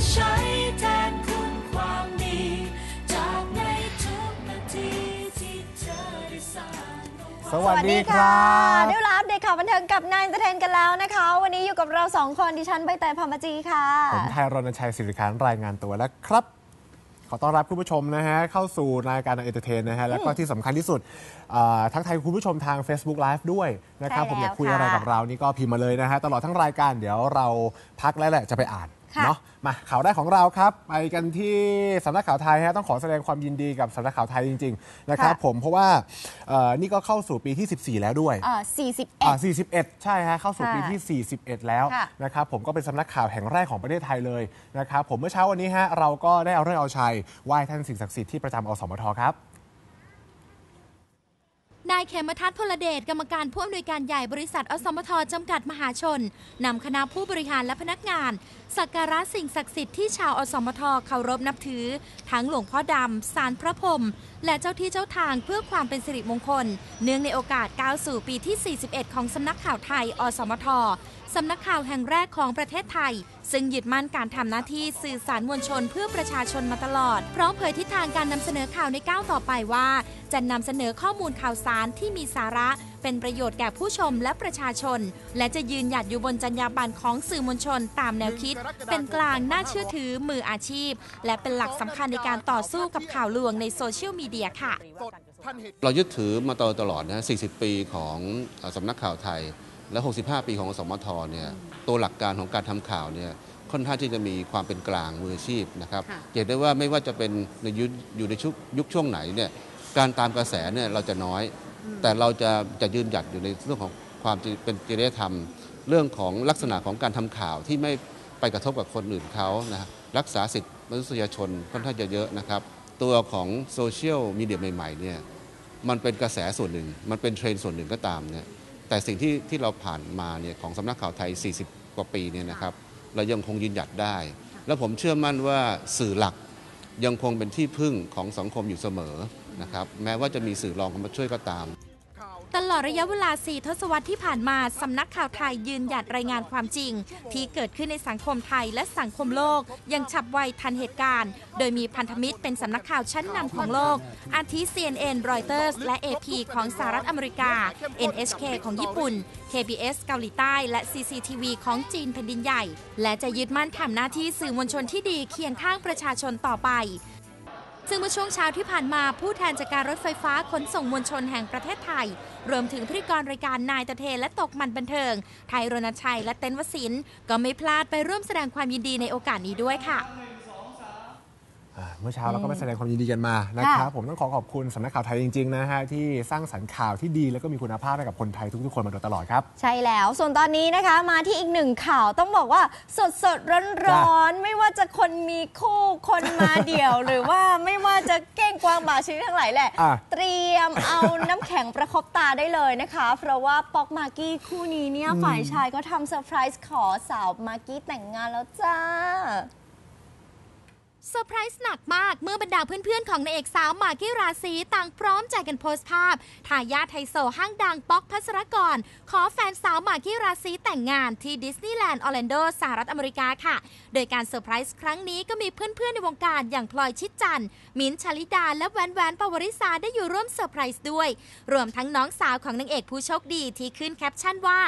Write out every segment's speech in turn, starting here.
จะใช้แทนคุณความดี จากในทุกนาทีที่เธอได้สร้างเอาไว้สวัสดีครับได้เวลาอัปเดตข่าวบันเทิงกับนายเตอร์เทนกันแล้วนะคะ วันนี้อยู่กับเราสองคนดิฉันใบเตยพรหมจีค่ะ ผมไทยรณชัยสิริคานรายงานตัวแล้วครับ ขอต้อนรับคุณผู้ชมนะฮะเข้าสู่รายการเอนเตอร์เทนนะฮะแล้วก็ที่สำคัญที่สุดอ่าทักทายคุณผู้ชมทาง Facebook Live ด้วยนะครับใช่ผมอยากคุยแล้วอะไรค่ะกับเรานี่ก็พิมพ์มาเลยนะฮะตลอดทั้งรายการเดี๋ยวเราพักแล้วแหละจะไปอ่านค่ะ เนาะมาข่าวแรกของเราครับ ไปกันที่สำนักข่าวไทยฮะต้องขอแสดงความยินดีกับสำนักข่าวไทยจริงๆนะครับผมเพราะว่าเอ่อนี่ก็เข้าสู่ปีที่ 14 แล้วด้วยเอ่อ41 อ่า41 ใช่ฮะเข้าสู่ค่ะปีที่ 41 แล้วค่ะนะครับผมก็เป็นสำนักข่าวแห่งแรกของประเทศไทยเลยนะครับผมเมื่อเช้าวันนี้ฮะเราก็ได้เอาเรื่องเอาชัยไหว้ท่านสิ่งศักดิ์สิทธิ์ที่ประจำอสมทครับ นายเขมทัศน์พลเดชกรรมการผู้อำนวยการใหญ่บริษัทอสมทจำกัดมหาชน นำคณะผู้บริหารและพนักงาน สักการะสิ่งศักดิ์สิทธิ์ที่ชาวอสมทเคารพนับถือ ทั้งหลวงพ่อดำสารพระพรมและเจ้าที่เจ้าทางเพื่อความเป็นสิริมงคล เนื่องในโอกาสก้าวสู่ปีที่ 41 ของสำนักข่าวไทย อสมทสำนักข่าวแห่งแรกของประเทศไทย ซึ่งยึดมั่นการทำหน้าที่สื่อสารมวลชนเพื่อประชาชนมาตลอด พร้อมเผยทิศทางการนำเสนอข่าวในก้าวต่อไปว่า จะนำเสนอข้อมูลข่าวสารที่มีสาระ เป็นประโยชน์แก่ผู้ชมและประชาชน และจะยืนหยัดอยู่บนจรรยาบรรณของสื่อมวลชนตามแนวคิด เป็นกลางน่าเชื่อถือมืออาชีพ และเป็นหลักสำคัญในการต่อสู้กับข่าวลวงในโซเชียลมีเดียค่ะ เรายึดถือมาตลอดตลอดนะ40 ปีของเอ่อสำนักข่าวไทย และ 65 ปีของสมทเนี่ยตัวหลักการของการทำข่าวเนี่ยค่อนข้างที่จะมีความเป็นกลางมืออาชีพนะครับเห็นได้ว่าไม่ว่าจะเป็นในยุคอยู่ในชุกยุคช่วงไหนเนี่ย การตามกระแสเนี่ยเราจะน้อย แต่เราจะจะยืนหยัดอยู่ในเรื่องของความจริเป็นจริยธรรม เรื่องของลักษณะของการทำข่าวที่ไม่ไปกระทบกับคนอื่นเขานะฮะรักษาสิทธิมนุษยชนค่อนข้างจะเยอะนะครับ ตัวของโซเชียลมีเดียใหม่ๆเนี่ยมันเป็นกระแสส่วนหนึ่ง มันเป็นเทรนด์ส่วนหนึ่งก็ตามเนี่ยแต่สิ่งที่ที่เราผ่านมาเนี่ยของสำนักข่าวไทย 40 กว่าปีเนี่ยนะครับเรายังคงยืนหยัดได้ แล้วผมเชื่อมั่นว่าสื่อหลักยังคงเป็นที่พึ่งของสังคมอยู่เสมอ นะครับแม้ว่าจะมีสื่อรองเข้ามาช่วยก็ตาม ตลอดระยะเวลา 4 ทศวรรษที่ผ่านมา สำนักข่าวไทยยืนหยัดรายงานความจริง ที่เกิดขึ้นในสังคมไทยและสังคมโลก ยังฉับไวทันเหตุการณ์ โดยมีพันธมิตรเป็นสำนักข่าวชั้นนำของโลก อาทิ CNN Reuters และ AP ของสหรัฐอเมริกา NHK ของญี่ปุ่น KBS เกาหลีใต้ และ CCTV ของจีนแผ่นดินใหญ่ และจะยึดมั่นทำหน้าที่สื่อมวลชนที่ดีเคียงข้างประชาชนต่อไป ซึ่งเมื่อช่วงเช้าที่ผ่านมาผู้แทนจากการรถไฟฟ้าขนส่งมวลชนแห่งประเทศไทย รวมถึงพิธีกรรายการนายตะเทและตกมันบันเทิง ไทยรณชัยและเต้นวสินก็ไม่พลาดไปร่วมแสดงความยินดีในโอกาสนี้ด้วยค่ะ เมื่อเช้าเราก็ไปแสดงความยินดีกันมานะครับผมต้องขอขอบคุณสำนักข่าวไทยจริงๆนะฮะที่สร้างสรรค์ข่าวที่ดีแล้วก็มีคุณภาพให้กับคนไทยทุกๆคนมาโดยตลอดครับ ใช่แล้วส่วนตอนนี้นะคะมาที่อีกหนึ่งข่าวต้องบอกว่าสดสดร้อนร้อนๆไม่ว่าจะคนมีคู่คนมาเดี่ยว หรือว่าไม่ว่าจะเก้งกวางบาชนิดทั้งหลายแหละอะเตรียมเอาน้ำแข็งประคบตาได้เลยนะคะ เพราะว่าป๊อกมากกี้คู่นี้เนี่ยฝ่ายชายก็ทำเซอร์ไพรส์ขอสาวมากกี้แต่งงานแล้วจ้า เซอร์ไพรส์หนักมากเมื่อบรรดาเพื่อนๆ ของนายเอกสาวหมากกี้ราศีต่างพร้อมใจกันโพสต์ภาพทายาทไฮโซห้างดังป๊อกพัสรกร ขอแฟนสาวหมากกี้ราศีแต่งงานที่ดิสนีย์แลนด์ออร์แลนโดสหรัฐอเมริกาค่ะ โดยการเซอร์ไพรส์ครั้งนี้ก็มีเพื่อนๆ ในวงการอย่างพลอยชิดจันมิ้นชลิดา และแหวนแหวนปวริษาได้อยู่ร่วมเซอร์ไพรส์ด้วย รวมทั้งน้องสาวของนางเอกผู้โชคดีที่ขึ้นแคปชั่นว่า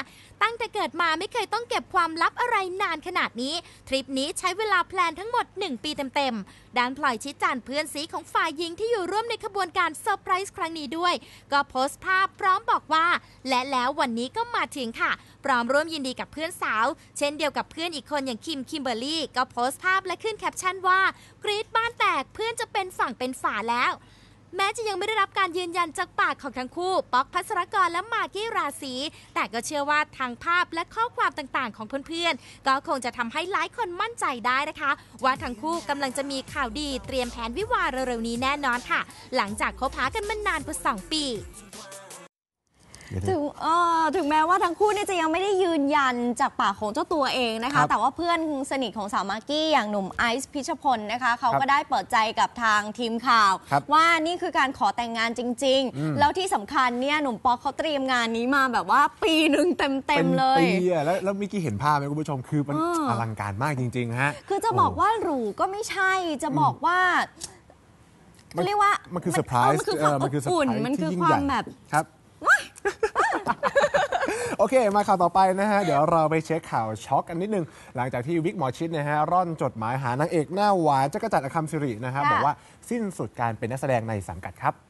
ตั้งแต่เกิดมาไม่เคยต้องเก็บความลับอะไรนานขนาดนี้ ทริปนี้ใช้เวลาแพลนทั้งหมด 1 ปีเต็มๆด้านพลอยชิดจันเพื่อนสีของฝ่ายหญิงที่อยู่ร่วมในขบวนการเซอร์ไพรส์ครั้งนี้ด้วย ก็โพสต์ภาพพร้อมบอกว่า และแล้ววันนี้ก็มาถึงค่ะ พร้อมร่วมยินดีกับเพื่อนสาว เช่นเดียวกับเพื่อนอีกคนอย่างคิมคิมเบอร์รี่ก็โพสต์ภาพและขึ้นแคปชั่นว่ากรีดบ้านแตกเพื่อนจะเป็นฝั่งเป็นฝาแล้ว แม้จะยังไม่ได้รับการยืนยันจากปากของทั้งคู่ ป๊อกพัสรกรและมากกี้ราศีแต่ก็เชื่อว่าทางภาพและข้อความต่างๆ ของเพื่อนๆ ก็คงจะทำให้หลายคนมั่นใจได้นะคะ ว่าทั้งคู่กำลังจะมีข่าวดีเตรียมแผนวิวาห์เร็วๆนี้แน่นอนค่ะ หลังจากคบหากันมานานกว่า 2 ปี ถึงเออถึงแม้ว่าทั้งคู่เนี่ยจะยังไม่ได้ยืนยันจากปากของเจ้าตัวเองนะครัคะบแต่ว่าเพื่อนสนิทของสาวมากกี้อย่างหนุ่มไอซ์พิชพลนะคะเขาครับก็ได้เปิดใจกับทางทีมข่าวครับว่านี่คือการขอแต่งงานจริงอืมๆแล้วที่สำคัญเนี่ยหนุ่มป๊อกเขาเตรียมงานนี้มาแบบว่าปีหนึ่งเต็มๆเลยปีอะแล้วแล้วเมิกี้เห็นภาพไหมคุณผู้ชมคือมันเอออลังการมากจริงๆฮะคือจะบอกว่าหรูก็ไม่ใช่จะบอกว่ามันเรียกว่ามันคือมันเซอร์ไพรเออส์มันคือความเมันคือเซอร์อบอุ่นไพรส์มันคือที่ยิ่งความใหญ่แบบครับ โอเค มาข่าวต่อไปนะฮะ เดี๋ยวเราไปเช็คข่าวช็อกกันนิดนึง หลังจากที่วิกหมอชิดนะฮะ ร่อนจดหมายหานางเอกหน้าหวานจักรจันทร์อคัมสิรินะฮะค่ะบอกว่าสิ้นสุดการเป็นนักแสดงในสังกัดครับ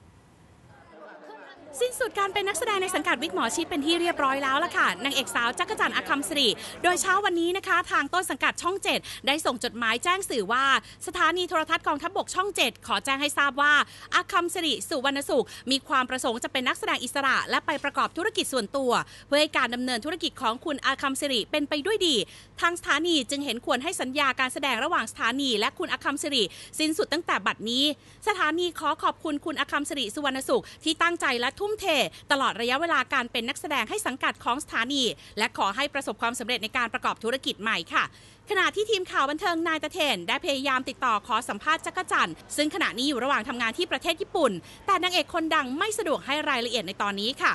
สิ้นสุดการเป็นนักแสดงในสังกัดวิกหมอชิดเป็นที่เรียบร้อยแล้วล่ะค่ะนางเอกสาวจักรจันทร์อคัมสิริโดยเช้าวันนี้นะคะ ทางต้นสังกัดช่อง 7 ได้ส่งจดหมายแจ้งสื่อว่า สถานีโทรทัศน์กองทัพบกช่อง 7 ขอแจ้งให้ทราบว่าอคัมสิริสุวรรณสุข มีความประสงค์จะเป็นนักแสดงอิสระ และไปประกอบธุรกิจส่วนตัว เพื่อให้การดำเนินธุรกิจของคุณอาคัมสิริเป็นไปด้วยดี ทางสถานีจึงเห็นควรให้สัญญาการแสดงระหว่างสถานี และคุณอาคัมสิริสิ้นสุดตั้งแต่บัดนี้ สถานีขอขอบคุณคุณอาคัมสิริสุวรรณสุขที่ตั้งใจและทุ่มเท ตลอดระยะเวลาการเป็นนักแสดงให้สังกัดของสถานี และขอให้ประสบความสำเร็จในการประกอบธุรกิจใหม่ค่ะขณะที่ทีมข่าวบันเทิงนายตะเทน ได้พยายามติดต่อขอสัมภาษณ์จักจันทร์ซึ่งขณะนี้อยู่ระหว่างทำงานที่ประเทศญี่ปุ่น แต่นางเอกคนดังไม่สะดวกให้รายละเอียดในตอนนี้ค่ะ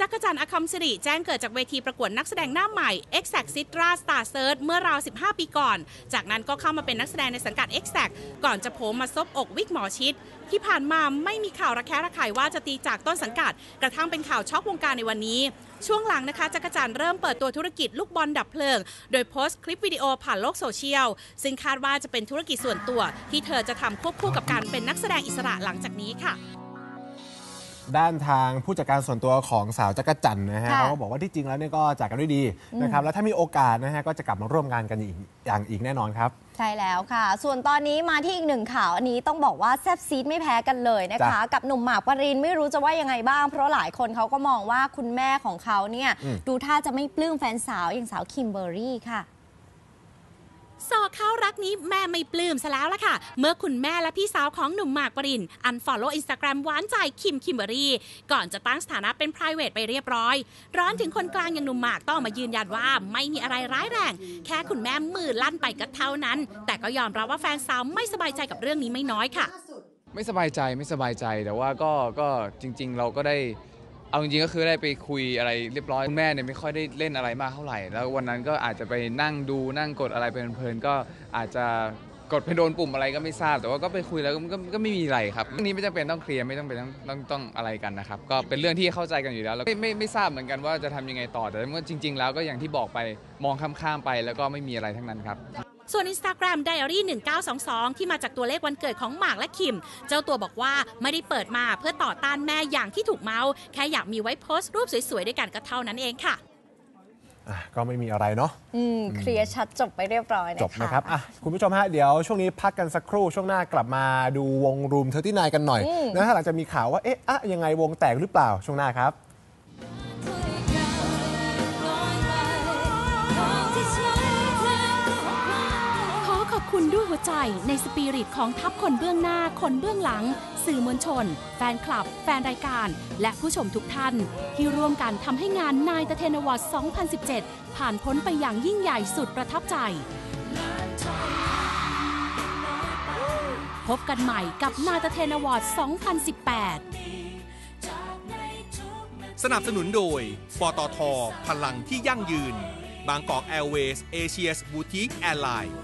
จักรจันทร์อคัมสิริแจ้งเกิดจากเวทีประกวดนักแสดงหน้าใหม่ Exact Citra Star Search เมื่อราว 15 ปีก่อน จากนั้นก็เข้ามาเป็นนักแสดงในสังกัด Exact ก่อนจะโผล่มาซบอกวิกหมอชิด ที่ผ่านมาไม่มีข่าวระแคะระคายว่าจะตีจากต้นสังกัด กระทั่งเป็นข่าวช็อกวงการในวันนี้ ช่วงหลังนะคะจักรจันทร์เริ่มเปิดตัวธุรกิจลูกบอลดับเพลิง โดยโพสต์คลิปวิดีโอผ่านโลกโซเชียล ซึ่งคาดว่าจะเป็นธุรกิจส่วนตัว ที่เธอจะทำควบคู่กับการเป็นนักแสดงอิสระหลังจากนี้ค่ะ ด้านทางผู้จัดการส่วนตัวของสาวจักรจันทร์นะฮะค่ะ เขาก็บอกว่าที่จริงแล้วเนี่ยก็จากกันด้วยดีนะครับแล้วถ้ามีโอกาสนะฮะก็จะกลับมาร่วมงานกันอีกอย่างอีกแน่นอนครับ ใช่แล้วค่ะ ส่วนตอนนี้มาที่อีกหนึ่งข่าว อันนี้ต้องบอกว่าแซบซีดไม่แพ้กันเลยนะคะ จ้ะกับหนุ่มหมากปรินไม่รู้จะว่ายังไงบ้าง เพราะหลายคนเขาก็มองว่าคุณแม่ของเขาเนี่ย อืม ดูท่าจะไม่ปลื้มแฟนสาวอย่างสาวคิมเบอร์รี่ค่ะ สอเข้ารักนี้แม่ไม่ปลื้มซะแล้วล่ะค่ะ เมื่อคุณแม่และพี่สาวของหนุ่มหมากปรินอันฟอลโล่อินสตาแกรมหวานใจคิมคิมเบอรี่ ก่อนจะตั้งสถานะเป็น p r i v a t ไปเรียบร้อย ร้อนถึงคนกลางอย่างหนุ่มหมากต้องมายืนยันว่าไม่มีอะไรร้ายแรง แค่คุณแม่มือลั่นไปก็เท่านั้น แต่ก็ยอมรับว่าแฟนสาวไม่สบายใจกับเรื่องนี้ไม่น้อยค่ะ ไม่สบายใจไม่สบายใจแต่ว่าก็ก็จริง ๆ เราก็ได้ เอาจริงๆก็คือได้ไปคุยอะไรเรียบร้อยคุณแม่เนี่ยไม่ค่อยได้เล่นอะไรมากเท่าไหร่ แล้ววันนั้นก็อาจจะไปนั่งดูนั่งกดอะไรเพลินๆก็อาจจะกดไปโดนปุ่มอะไรก็ไม่ทราบ แต่ว่าก็ไปคุยแล้วก็ก็ก็ไม่มีอะไรครับเรื่องนี้ไม่จำเป็นต้องเคลียร์ไม่ต้องเป็นต้องต้องต้องอะไรกันนะครับก็เป็นเรื่องที่เข้าใจกันอยู่แล้วแล้วไม่ไม่ไม่ทราบเหมือนกันว่าจะทำยังไงต่อแต่ว่าจริง ๆ แล้วก็อย่างที่บอกไปมองข้ามๆไปแล้วก็ไม่มีอะไรทั้งนั้นครับ ส่วน Instagram Diary 1922 ที่มาจากตัวเลขวันเกิดของหมากและคิม เจ้าตัวบอกว่าไม่ได้เปิดมาเพื่อต่อต้านแม่อย่างที่ถูกเมาส์แค่อยากมีไว้โพสต์รูปสวยๆด้วยกันก็เท่านั้นเองค่ะอะก็ไม่มีอะไรเนาะอืมเคลียร์ชัดจบไปเรียบร้อยนะคะจบนะครับอะคุณผู้ชมฮะ เดี๋ยวช่วงนี้พักกันสักครู่ ช่วงหน้ากลับมาดูวงรูมเทอร์ที่นายกันหน่อยอืมนะฮะหลังจากมีข่าวว่า เอ๊ะอะยังไงวงแตกหรือเปล่าช่วงหน้าครับ คุณด้วยหัวใจในสปิริตของทัพคนเบื้องหน้า คนเบื้องหลัง สื่อมวลชน แฟนคลับ แฟนรายการ และผู้ชมทุกท่าน ที่ร่วมกันทำให้งานนายตะเทนวอร์ด2017 ผ่านพ้นไปอย่างยิ่งใหญ่สุดประทับใจ พบกันใหม่กับนายตะเทนวอร์ด2018สนับสนุนโดย ปตท พลังที่ยั่งยืน บางกอกแอร์เวย์เอเชียสบูติกแอร์ไลน์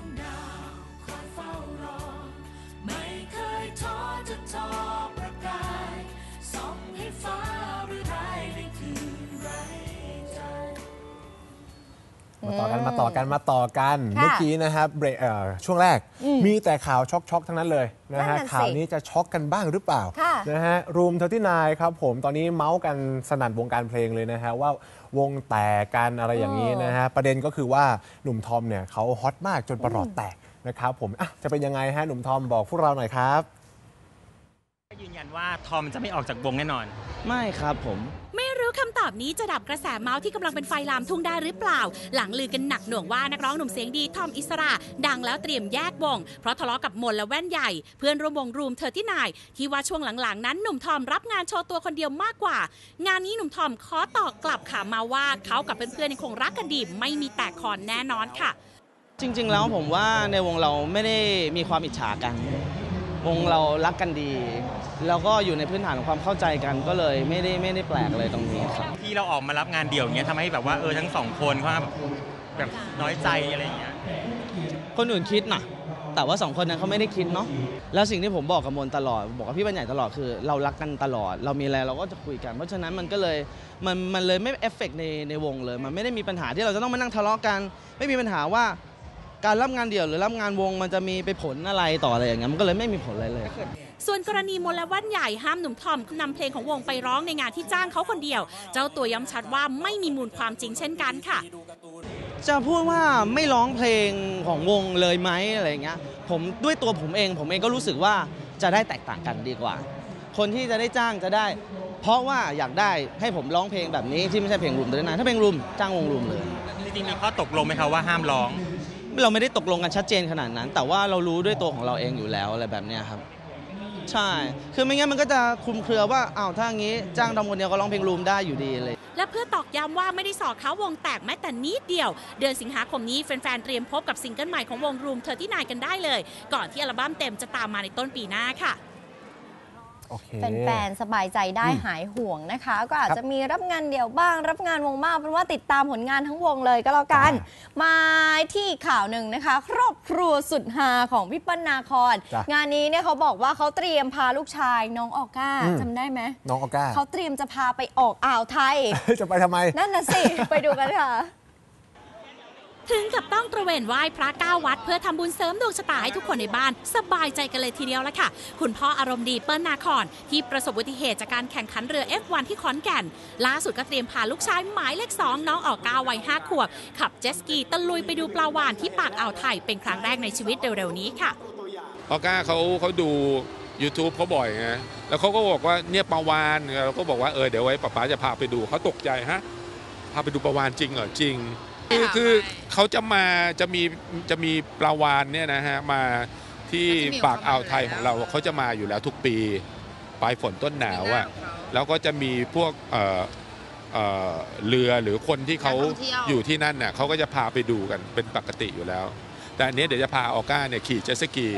มาต่อกันมาต่อกันมาต่อกันค่ะเมื่อกี้นะครับเบรกเอ่อช่วงแรกมีแต่ข่าวช็อกช็อกๆทั้งนั้นเลยนะนั่ฮะนน่ะสิข่าวนี้จะช็อกกันบ้างหรือเปล่าค่ะนะฮะรูมเทอร์ที่นายครับผมตอนนี้เมาส์กันสนั่นวงการเพลงเลยนะฮะว่าวงแตกกันอะไรอย่างนี้นะฮะประเด็นก็คือว่าหนุ่มทอมเนี่ยเขาฮอตมากจนประหลอดแตกนะครับผมอะจะเป็นยังไงฮะหนุ่มทอมบอกพวกเราหน่อยครับยืนยันว่าทอมจะไม่ออกจากวงแน่นอน ไม่ครับผมไม่รู้ คำตอบนี้จะดับกระแสเมาส์ที่กำลังเป็นไฟลามทุ่งได้หรือเปล่า หลังลือกันหนักหน่วงว่านักร้องหนุ่มเสียงดีทอมอิสระดังแล้วเตรียมแยกวง เพราะทะเลาะกับมนและแว่นใหญ่ เพื่อนร่วมวงรูมเธอที่นายที่ว่าช่วงหลังๆ นั้นหนุ่มทอมรับงานโชว์ตัวคนเดียวมากกว่า งานนี้หนุ่มทอมขอตอบกลับค่ะมาว่าเขากับเพื่อนๆยังคงรักกันดีไม่มีแตกคอนแน่นอนค่ะ จริง ๆ แล้วผมว่าในวงเราไม่ได้มีความอิจฉากัน วงเรารักกันดี แล้วก็อยู่ในพื้นฐานของความเข้าใจกันก็เลยไม่ได้ไม่ได้แปลกเลยตรงนี้ครับที่เราออกมารับงานเดี่ยวอย่างเงี้ยทำให้แบบว่าเออทั้งสองคนเขาแบบน้อยใจอะไรอย่างเงี้ยคนอื่นคิดนะแต่ว่าสองคนนั้นเขาไม่ได้คิดเนาะแล้วสิ่งที่ผมบอกกับมนตลอด บอกกับพี่บรรยายตลอดคือ เรารักกันตลอด เรามีอะไรเราก็จะคุยกัน เพราะฉะนั้นมันก็เลยมันมันเลยไม่เอฟเฟกในในวงเลย มันไม่ได้มีปัญหาที่เราจะต้องมานั่งทะเลาะกัน ไม่มีปัญหาว่า การรับงานเดี่ยวหรือรับงานวงมันจะมีไปผลอะไรต่ออะไรอย่างเงี้ยมันก็เลยไม่มีผลอะไรเลย ส่วนกรณีมนและว่านใหญ่ห้ามหนุ่มทอมนำเพลงของวงไปร้องในงานที่จ้างเขาคนเดียว เจ้าตัวย้ำชัดว่าไม่มีมูลความจริงเช่นกันค่ะ จะพูดว่าไม่ร้องเพลงของวงเลยไหมอะไรอย่างเงี้ยผมด้วยตัวผมเอง ผมเองก็รู้สึกว่าจะได้แตกต่างกันดีกว่า คนที่จะได้จ้างจะได้ เพราะว่าอยากได้ให้ผมร้องเพลงแบบนี้ที่ไม่ใช่เพลงรุมแต่นถ้าเพลงรุมจ้างวงรุมเลยจริงๆมีข้อตกลงไหมครับว่าห้ามร้อง เราไม่ได้ตกลงกันชัดเจนขนาดนั้น แต่ว่าเรารู้ด้วยตัวของเราเองอยู่แล้วอะไรแบบเนี้ยครับ ใช่ คือไม่งั้นมันก็จะคลุมเครือว่าอ้าวถ้าอย่างนี้ จ้างทำคนเดียวก็ร้องเพลงรูมได้อยู่ดีเลย และเพื่อตอกย้ำว่าไม่ได้สอกเขาวงแตกแม้แต่นิดเดียว เดือนสิงหาคมนี้แฟนๆเตรียมพบกับซิงเกิลใหม่ของวงรูมเธอที่นายกันได้เลย ก่อนที่อัลบั้มเต็มจะตามมาในต้นปีหน้าค่ะ โอเค แฟนๆสบายใจได้อืมหายห่วงนะคะ ก็อาจครับจะมีรับงานเดี่ยวบ้าง รับงานวงบ้างเป็นว่าติดตามผลงานทั้งวงเลยก็แล้วกัน มาที่อีกข่าวหนึ่งนะคะ ครอบครัวสุดฮาของพี่เปิ้ลนาคอนจ้ะงานนี้เนี่ยเขาบอกว่าเขาเตรียมพาลูกชายน้องออก้าอืม จำได้ไหมน้องออก้า เขาเตรียมจะพาไปออกอ่าวไทย จะไปทำไม นั่นน่ะสิ ไปดูกันค่ะ ถึงกับต้องตระเวนไหว้พระเก้าวัด เพื่อทำบุญเสริมดวงชะตาให้ทุกคนในบ้าน สบายใจกันเลยทีเดียวละค่ะ คุณพ่ออารมณ์ดีเปิ้ลนาคอนที่ประสบอุบัติเหตุจากการแข่งขันเรือ F1 ที่ขอนแก่น ล่าสุดก็เตรียมพาลูกชายหมายเลขสองน้องออกก้าวัยห้าขวบ ขับเจ็ตสกีตะลุยไปดูปลาวานที่ปากอ่าวไทยเป็นครั้งแรกในชีวิตเร็วๆนี้ค่ะออก้าเขาเขาดู YouTube เขาบ่อยไงแล้วเขาก็บอกว่าเนี่ยปลาวานเราก็บอกว่าเออเดี๋ยวไว้ป๊าป๊าจะพาไปดูเขาตกใจฮะพาไปดูปลาวานจริงเหรอจริง คือคือเขาจะมาจะมีจะมีปลาวานเนี่ยนะฮะมาที่ปากอ่าวไทยของเราเขาจะมาอยู่แล้วทุกปีปลายฝนต้นหนาวอะ่ะแล้วก็จะมีพวกเอ่อเอ่อเรือหรือคนที่เขาอยู่ที่นั่นน่ะเขาก็จะพาไปดูกันเป็นปกติอยู่แล้ว แต่อันเนี้ยเดี๋ยวจะพาออก้าเนี่ยขี่เจ็ตสกี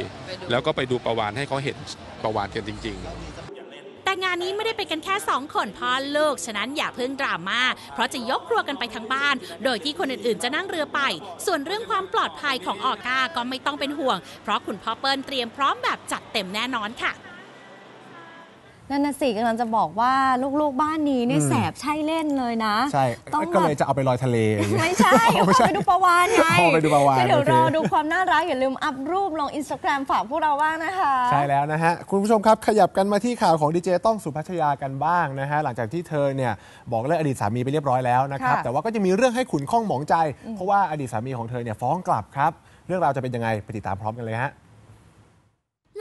แล้วก็ไปดูปลาวานให้เขาเห็นปลาวานกันจริงๆแต่ งานนี้ไม่ได้ไปกันแค่ 2 คนพ่อลูก ฉะนั้นอย่าเพิ่งดราม่า เพราะจะยกครัวกันไปทั้งบ้าน โดยที่คนอื่นๆ จะนั่งเรือไป ส่วนเรื่องความปลอดภัยของออก้าก็ไม่ต้องเป็นห่วง เพราะคุณพ่อเปิ้ลเตรียมพร้อมแบบจัดเต็มแน่นอนค่ะ นั่นน่ะสิกำลังจะบอกว่าลูกๆบ้านนี้เนี่ยอืมแสบใช่เล่นเลยนะ ใช่ ต้องก็แบเลยบจะเอาไปลอยทะเลอย่างเงี้ยไม่ใช่เอาไปดูประวานไงเอาไปดูปลาวาฬก็เดี๋ยวโอเครอดูความน่ารัก อย่าลืมอัพรูปลงอินสตาแกรมฝากพวกเราบ้างนะคะ ใช่แล้วนะฮะ คุณผู้ชมครับขยับกันมาที่ข่าวของดีเจต้องสุพัชยากันบ้างนะฮะ หลังจากที่เธอเนี่ยบอกเลิกอดีตสามีไปเรียบร้อยแล้วนะครับค่ะแต่ว่าก็จะมีเรื่องให้ขุนข้องหมองใจ เพราะว่าอดีตสามีของเธอเนี่ยฟ้องกลับครับ เรื่องราวจะเป็นยังไงไปติดตามพร้อมกันเลยฮะห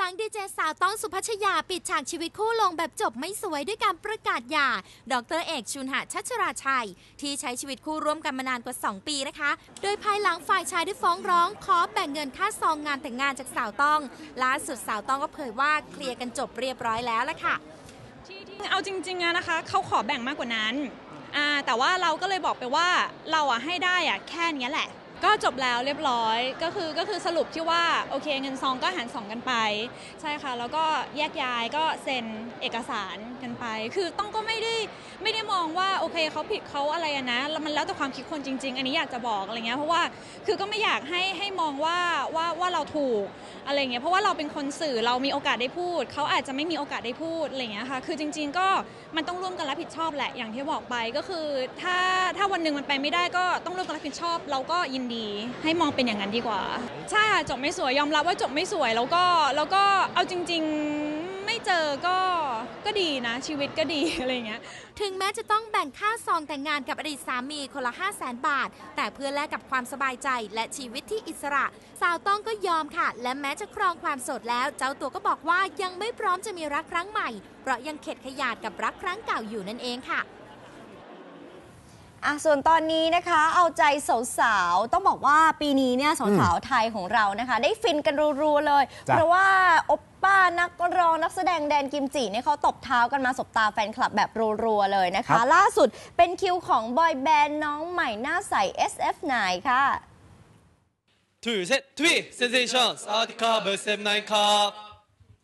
ลังดีเจสาวต้องสุพัชยาปิดฉากชีวิตคู่ลงแบบจบไม่สวยด้วยการประกาศหย่า ดรเอกชุนหะชัชราชัย ที่ใช้ชีวิตคู่ร่วมกันมานานกว่า 2 ปีนะคะ โดยภายหลังฝ่ายชายได้ฟ้องร้อง ขอแบ่งเงินค่าซองงานแต่งงานจากสาวต้อง ล่าสุดสาวต้องก็เผยว่าเคลียร์กันจบเรียบร้อยแล้วละค่ะ เอาจริงๆอะนะคะ เขาขอแบ่งมากกว่านั้น แต่ว่าเราก็เลยบอกไปว่าเราอะให้ได้อะแค่นี้แหละ ก็จบแล้วเรียบร้อยก็คือก็คือสรุปที่ว่าโอเคเงินซองก็หารสองกันไป ใช่ค่ะ แล้วก็แยกย้ายก็เซ็นเอกสารกันไป คือต้องก็ไม่ได้ไม่ได้มองว่าโอเคเขาผิดเขาอะไรอะนะแล้วมันแล้วแต่ความคิดคนจริง ๆ อันนี้อยากจะบอกอะไรเงี้ยเพราะว่าคือก็ไม่อยากให้ให้มองว่าว่าว่าเราถูกอะไรเงี้ยเพราะว่าเราเป็นคนสื่อเรามีโอกาสได้พูดเขาอาจจะไม่มีโอกาสได้พูดอะไรเงี้ยค่ะคือจริง ๆ ก็มันต้องร่วมกันรับผิดชอบแหละอย่างที่บอกไปก็คือ ถ้าถ้าวันหนึ่งมันไปไม่ได้ก็ต้องร่วมกันรับผิดชอบ เราก็ยินดี ให้มองเป็นอย่างนั้นดีกว่า ใช่ค่ะจบไม่สวยยอมรับว่าจบไม่สวยแล้วก็แล้วก็เอาจริง ๆไม่เจอก็ก็ดีนะ ชีวิตก็ดี อะไรเงี้ยถึงแม้จะต้องแบ่งค่าซองแต่งงานกับอดีตสามีคนละ 5 0 0แสนบาท แต่เพื่อแลกกับความสบายใจและชีวิตที่อิสระ สาวต้องก็ยอมค่ะ และแม้จะครองความโสดแล้ว เจ้าตัวก็บอกว่ายังไม่พร้อมจะมีรักครั้งใหม่ เพราะยังเข็ดขยาดกับรักครั้งเก่าอยู่นั่นเองค่ะ อ่ะส่วนตอนนี้นะคะเอาใจสาวๆ ต้องบอกว่าปีนี้เนี่ยสาวๆ ไทยของเรานะคะ ได้ฟินกันรัวๆเลย จ้ะ เพราะว่าโอปป้านักร้องนักแสดงแดนกิมจิเนี่ยเขาตบเท้ากันมาสบตาแฟนคลับแบบรัวๆเลยนะ ครั คะ บ ล่าสุดเป็นคิวของบอยแบนด์น้องใหม่หน้าใส SF9 ค่ะ 둘, 셋, 트위! 센세이션 사우디컵 SM9 컵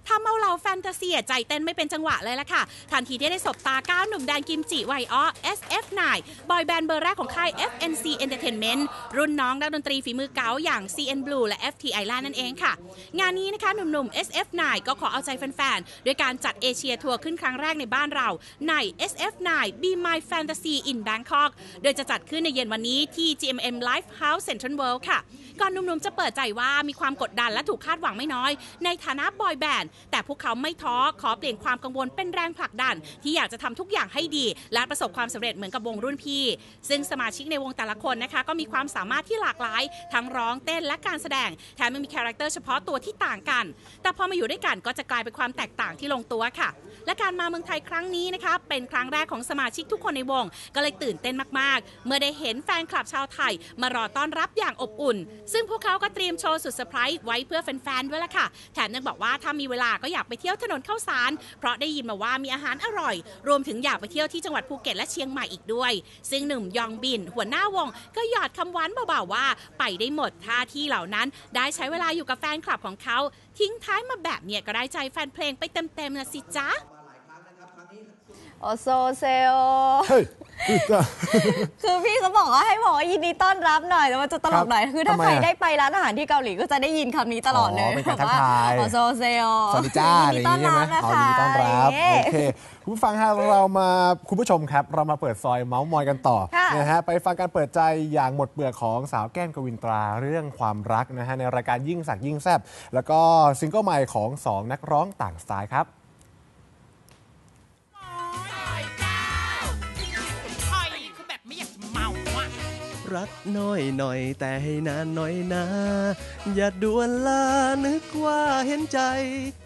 ทำเอาเหล่าแฟนตาเซียใจเต้นไม่เป็นจังหวะเลยล่ะค่ะ ทันทีที่ได้สบตาก้าวหนุ่มแดนกิมจิไวอ้อ SF9 บอยแบนด์เบอร์แรกของค่าย FNC Entertainment รุ่นน้องนักดนตรีฝีมือเก๋าอย่าง CN Blue และ FT Island นั่นเองค่ะ งานนี้นะคะหนุ่มๆ SF9 ก็ขอเอาใจแฟนๆ ด้วยการจัดเอเชียทัวร์ขึ้นครั้งแรกในบ้านเรา ใน SF9 Be My Fantasy in Bangkok โดยจะจัดขึ้นในเย็นวันนี้ที่ GMM Live House Central World ค่ะ ก่อนหนุ่มๆจะเปิดใจว่ามีความกดดันและถูกคาดหวังไม่น้อย ในฐานะบอยแบนด์แต่พวกเขาไม่ท้อขอเปลี่ยนความกังวลเป็นแรงผลักดัน ที่อยากจะทำทุกอย่างให้ดี และประสบความสำเร็จเหมือนกับวงรุ่นพี่ ซึ่งสมาชิกในวงแต่ละคนนะคะก็มีความสามารถที่หลากหลาย ทั้งร้องเต้นและการแสดงแถมยังมีคาแรคเตอร์เฉพาะตัวที่ต่างกัน แต่พอมาอยู่ด้วยกันก็จะกลายเป็นความแตกต่างที่ลงตัวค่ะ และการมาเมืองไทยครั้งนี้นะคะเป็นครั้งแรกของสมาชิกทุกคนในวง ก็เลยตื่นเต้นมากๆ เมื่อได้เห็นแฟนคลับชาวไทย มารอต้อนรับอย่างอบอุ่น ซึ่งพวกเขาก็เตรียมโชว์สุดเซอร์ไพรส์ไว้เพื่อแฟนๆด้วยล่ะค่ะ แถมยังบอกว่าถ้ามีเวลาก็อยากไปเที่ยวถนนข้าวสารเพราะได้ยินมาว่ามีอาหารอร่อย รวมถึงอยากไปเที่ยวที่จังหวัดภูเก็ตและเชียงใหม่อีกด้วย ซึ่งหนุ่มยองบิน หัวหน้าวง ก็หยอดคำหวานเบาๆว่า ไปได้หมดท่าที่เหล่านั้น ได้ใช้เวลาอยู่กับแฟนคลับของเขา ทิ้งท้ายมาแบบเนี่ยก็ได้ใจแฟนเพลงไปเต็มๆนะสิจ๊ะ โอโซเซลเฮ้ยคือจะคือพี่เขาบอกว่าให้บอกว่ายินดีต้อนรับหน่อยแต่ว่าจะตลกหน่อยคือถ้าทำไมใครอะได้ไปร้านอาหารที่เกาหลีก็จะได้ยินคำนี้ตลอดเลยอ๋อเป็นการทักทาย โอโซเซลสวัสดีจ้ายิอะนไรดีอย่างต้อนงี้ใช่รับไหมนะอ๋อคะยินดีต้อนรับย่างงี้โอเคคุณผู้ฟังฮะเรามาคุณผู้ชมครับ เรามาเปิดซอยเมาส์มอยกันต่อค่ะ นะฮะไปฟังการเปิดใจอย่างหมดเปลือกของสาวแก้มกวินตราเรื่องความรักนะฮะในรายการยิ่งสักยิ่งแซบแล้วก็ซิงเกิลใหม่ของสองนักร้องต่างสไตล์ครับ รักน้อยหน่อยแต่ให้นานหน่อยนะ อย่าด่วนลานึกว่าเห็นใจ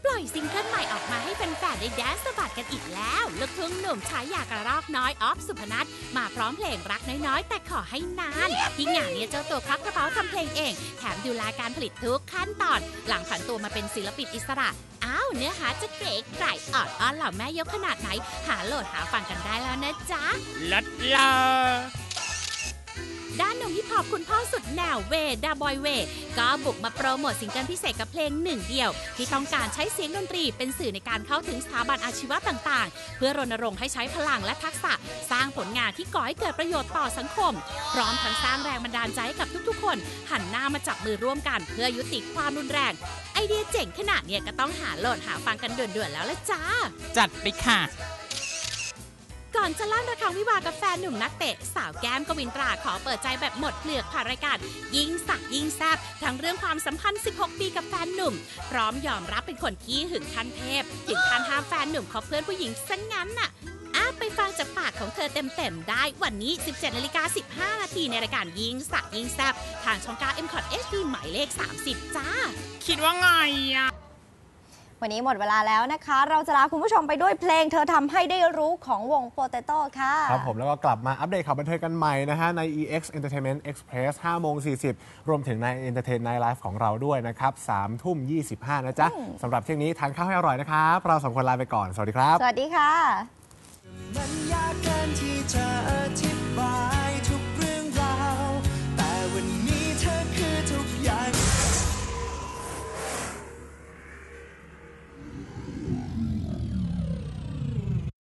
ปล่อยซิงเกิลใหม่ออกมาให้แฟนๆได้แดนซ์สะบัดกันอีกแล้วลูกทุ่งหนุ่มชายอยากระรอกน้อยออฟสุพนัทมาพร้อมเพลงรักน้อยๆ แต่ขอให้นานที่งานเนี้เจ้าตัวควักกระเป๋าทำเพลงเอง แถมดูแลการผลิตทุกขั้นตอน หลังผันตัวมาเป็นศิลปินอิสระอ้าวเนื้อหาจะเก๋ไก่ออดอ้อนเหล่าแม่ยกขนาดไหน หาโหลดหาฟังกันได้แล้วนะจ๊ะลัดลา ด้านหนุ่มฮิปฮอปคุณพ่อสุดแนวเวดาบอยเว ก็บุกมาโปรโมทซิงเกิลพิเศษกับเพลงหนึ่งเดียว ที่ต้องการใช้เสียงดนตรีเป็นสื่อในการเข้าถึงสถาบันอาชีวะต่างๆ เพื่อรณรงค์ให้ใช้พลังและทักษะ สร้างผลงานที่ก่อให้เกิดประโยชน์ต่อสังคม พร้อมทั้งสร้างแรงบันดาลใจให้กับทุกๆ คน หันหน้ามาจับมือร่วมกัน เพื่อยุติความรุนแรง ไอเดียเจ๋งขนาดเนี้ยก็ต้องหาโหลดหาฟังกันด่วนๆแล้วละจ้า จัดไปค่ะ ก่อนจะลั่นระฆังวิวากับแฟนหนุ่มนักเตะ สาวแก้มกวินตราขอเปิดใจแบบหมดเปลือกผ่านรายการยิงสักยิงแซบทั้งเรื่องความสัมพันธ์ 16 ปีกับแฟนหนุ่ม พร้อมยอมรับเป็นคนขี้หึงขั้นเทพ ถึงขั้นห้ามแฟนหนุ่มขาเพื่อนผู้หญิงซะงงั้นน่ะอะไปฟังจากปากของเธอเต็มๆ ได้วันนี้ 17นาฬิกา15 นาทีในรายการยิงสักยิงแซบทางช่องการ m c o t HD หมายเลข 30 จ้า คิดว่าไงอะ วันนี้หมดเวลาแล้วนะคะ เราจะลาคุณผู้ชมไปด้วยเพลง เธอทำให้ได้รู้ของวงโปเตโต้ค่ะ ครับผมแล้วก็กลับมาอัปเดตข่าวบันเทิงกันใหม่นะฮะ ใน EX Entertainment Express 5โมง40 รวมถึงใน Entertain Night Live ของเราด้วยนะครับ3ทุ่ม 25 นะจ๊ะสำหรับเที่ยงนี้ทานข้าวให้อร่อยนะครับ เราสองคนลาไปก่อน สวัสดีครับ สวัสดีค่ะ